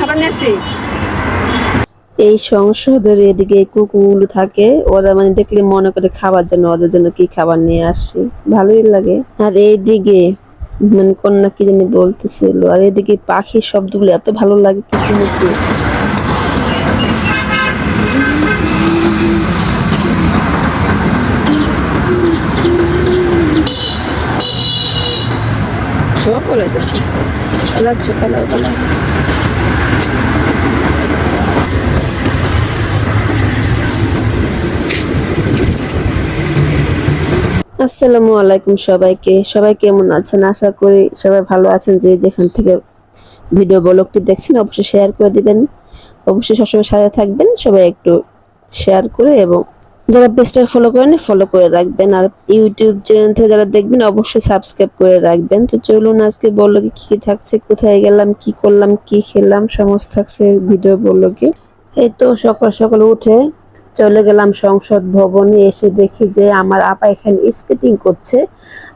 খাবার নিয়ে আসি। এই সংসদের এদিকে কুকুরগুলো থাকে ওরা মানে দেখলে মনে করে খাবার জন্য ওদের জন্য কি খাবার নিয়ে আসি। ভালোই লাগে। আর এইদিকে মানে কন্যা কি জানি বলতেছিল আর এদিকে পাখির শব্দগুলো এত ভালো লাগে কিছু কিচিমিচি চকলেট কালার চকলার কালার আসসালামু আলাইকুম সবাইকে। সবাই কেমন আছেন? আশা করি সবাই ভালো আছেন। যে যেখান থেকে ভিডিও ব্লগটি দেখছেন, অবশ্যই শেয়ার করে দিবেন। অবশ্যই সবসময় সাথে থাকবেন। সবাই একটু শেয়ার করে এবং যারা পেজটা ফলো করেন ফলো করে রাখবেন। আর ইউটিউব চ্যানেল থেকে যারা দেখবেন, অবশ্যই সাবস্ক্রাইব করে রাখবেন। তো চলুন আজকে বলল কি কি থাকছে, কোথায় গেলাম, কি করলাম, কি খেলাম, সমস্ত থাকছে ভিডিও বলল কি এই তো সকাল সকাল উঠে চলে গেলাম সংসদ ভবনে, এসে দেখি যে আমার আপা এখানে স্কেটিং করছে।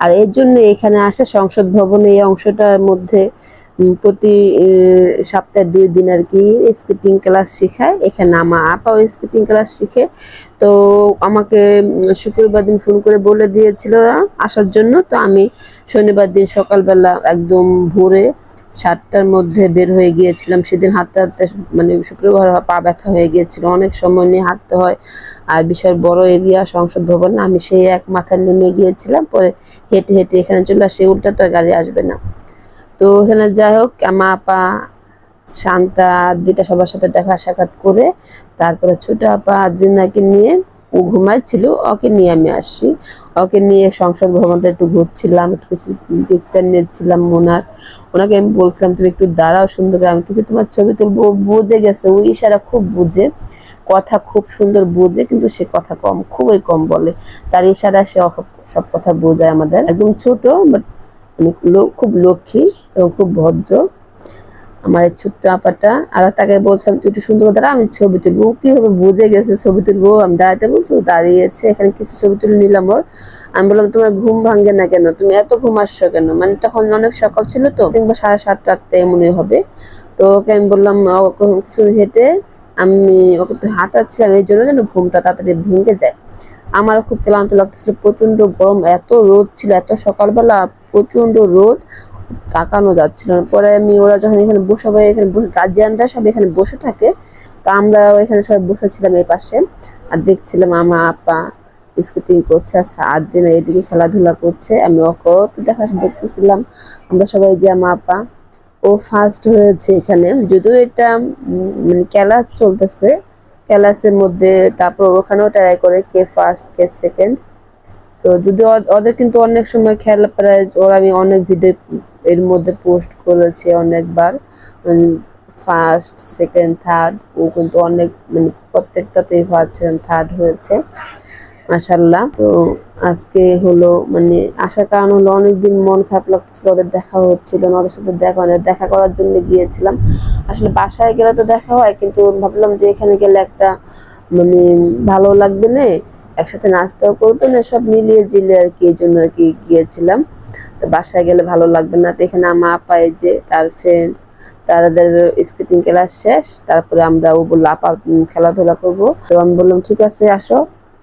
আর এর জন্য এখানে আসা সংসদ ভবনে এই অংশটার মধ্যে প্রতি সপ্তাহে দুই দিন আর কি স্কেটিং ক্লাস শেখায়। এখানে আমার আপাও স্কেটিং ক্লাস শিখে। তো আমাকে শুক্রবার দিন ফোন করে বলে দিয়েছিল আসার জন্য। তো আমি শনিবার দিন সকালবেলা একদম ভোরে সাতটার মধ্যে বের হয়ে গিয়েছিলাম। সেদিন হাঁটতে হাঁটতে মানে শুক্রবার পা ব্যথা হয়ে গিয়েছিল। অনেক সময় নিয়ে হাঁটতে হয়। আর বিশাল বড় এরিয়া, সংসদ ভবন, আমি সেই এক মাথায় নেমে গিয়েছিলাম। পরে হেঁটে হেঁটে এখানে চলে আসে। উল্টা তো গাড়ি আসবে না। তো এখানে যাই হোক, আমার আপা, শান্তা আদ্রিতা সবার সাথে দেখা সাক্ষাৎ করে তারপরে ছোট আপা আদ্রিনাকে নিয়ে ও ঘুমাচ্ছিল ওকে নিয়ে আমি আসি ওকে নিয়ে সংসদ ভবনটা একটু ঘুরছিলাম, একটু কিছু পিকচার নিচ্ছিলাম ওনার ওনাকে আমি বলছিলাম, তুমি একটু দাঁড়াও সুন্দর করে, আমি কিছু তোমার ছবি তুলবো। বুঝে গেছে ওই ইশারা খুব বুঝে, কথা খুব সুন্দর বোঝে, কিন্তু সে কথা কম, খুবই কম বলে। তার ইশারা সে সব কথা বোঝায় আমাদের। একদম ছোট বাট লো- খুব লক্ষ্মী এবং খুব ভদ্র। আমার এই ছোট্ট আপাটা আর তাকে বলছিলাম তুই একটু সুন্দর দাঁড়া, আমি ছবি তুলবো। কীভাবে বুঝে গেছে ছবি তুলবো, আমি দাঁড়াতে বলছি দাঁড়িয়েছে, এখানে কিছু ছবি তুলে নিলাম ওর। আমি বললাম, তোমার ঘুম ভাঙে না কেন? তুমি এত ঘুম আসছো কেন? মানে তখন অনেক সকাল ছিল তো কিংবা সাড়ে সাতটা আটটা এমনই হবে। তো ওকে আমি বললাম কিছু হেঁটে আমি ওকে একটু হাঁটাচ্ছি, আমি এই জন্য যেন ঘুমটা তাড়াতাড়ি ভেঙে যায়। আমার খুব ক্লান্ত লাগতেছিল প্রচণ্ড গরম, এত রোদ ছিল, এত সকালবেলা প্রচণ্ড রোদ, তাকানো যাচ্ছিল না। পরে আমি, ওরা যখন এখানে বসে, সবাই এখানে বসে গার্জিয়ানরা সব এখানে বসে থাকে, তো আমরা এখানে সবাই বসেছিলাম এই পাশে। আর দেখছিলাম আমা, আপা স্কেটিং করছে, আর আদ্রিনা এদিকে খেলাধুলা করছে। আমি একটু দেখা দেখতেছিলাম। আমরা সবাই যে আমা, আপা, ও ফার্স্ট হয়েছে এখানে। যদিও এটা মানে খেলা চলতেছে ক্লাসের মধ্যে, তারপর ওখানেও ট্রাই করে, কে ফার্স্ট কে সেকেন্ড তো যদি ওদের কিন্তু অনেক সময় খেলা প্রাইজ, ওরা আমি অনেক ভিডিও এর মধ্যে পোস্ট করেছি অনেকবার। ফার্স্ট সেকেন্ড থার্ড ও কিন্তু অনেক মানে প্রত্যেকটাতেই ফার্স্ট সেকেন্ড থার্ড হয়েছে মাসাল্লাহ তো আজকে হলো মানে আসার কারণ হলো অনেকদিন মন খারাপ লাগতেছিল, ওদের দেখা হচ্ছিল না, ওদের সাথে দেখা হয় দেখা করার জন্য গিয়েছিলাম। আসলে বাসায় গেলে তো দেখা হয়, কিন্তু ভাবলাম যে এখানে গেলে একটা মানে ভালো লাগবে না। একসাথে নাস্তাও করবে না, সব মিলিয়ে জিলে আর কি, এই জন্য আর কি গিয়েছিলাম। তো বাসায় গেলে ভালো লাগবে না। তো এখানে আমার আপা, এই যে তার ফ্রেন্ড তাদের স্কেটিং ক্লাস শেষ, তারপরে আমরা ও বলল, আপা খেলাধুলা করব। তো আমি বললাম, ঠিক আছে, আসো।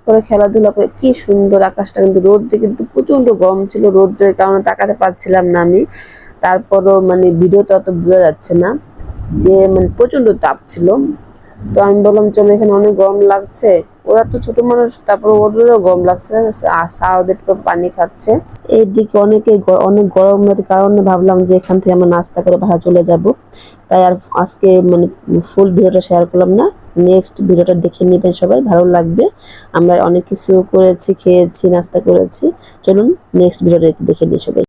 পরে খেলাধুলা করে কি সুন্দর আকাশটা, কিন্তু রোদ্রে কিন্তু প্রচণ্ড গরম ছিল রোদ্রের কারণে তাকাতে পারছিলাম না আমি। তারপরও মানে ভিডিওতে অত বোঝা যাচ্ছে না যে মানে প্রচণ্ড তাপ ছিল। তো আমি বললাম, চলো এখানে অনেক গরম লাগছে। ওরা তো ছোট মানুষ, তারপর ওদেরও গরম লাগছে। ওদের পানি খাচ্ছে। এইদিকে অনেকে অনেক গরমের কারণে ভাবলাম যে এখান থেকে আমরা নাস্তা করে বাসা চলে যাব। তাই আর আজকে মানে ফুল ভিডিওটা শেয়ার করলাম না। নেক্সট ভিডিওটা দেখে নেবেন সবাই, ভালো লাগবে। আমরা অনেক কিছু করেছি, খেয়েছি, নাস্তা করেছি। চলুন নেক্সট ভিডিওটা দেখে নিই সবাই।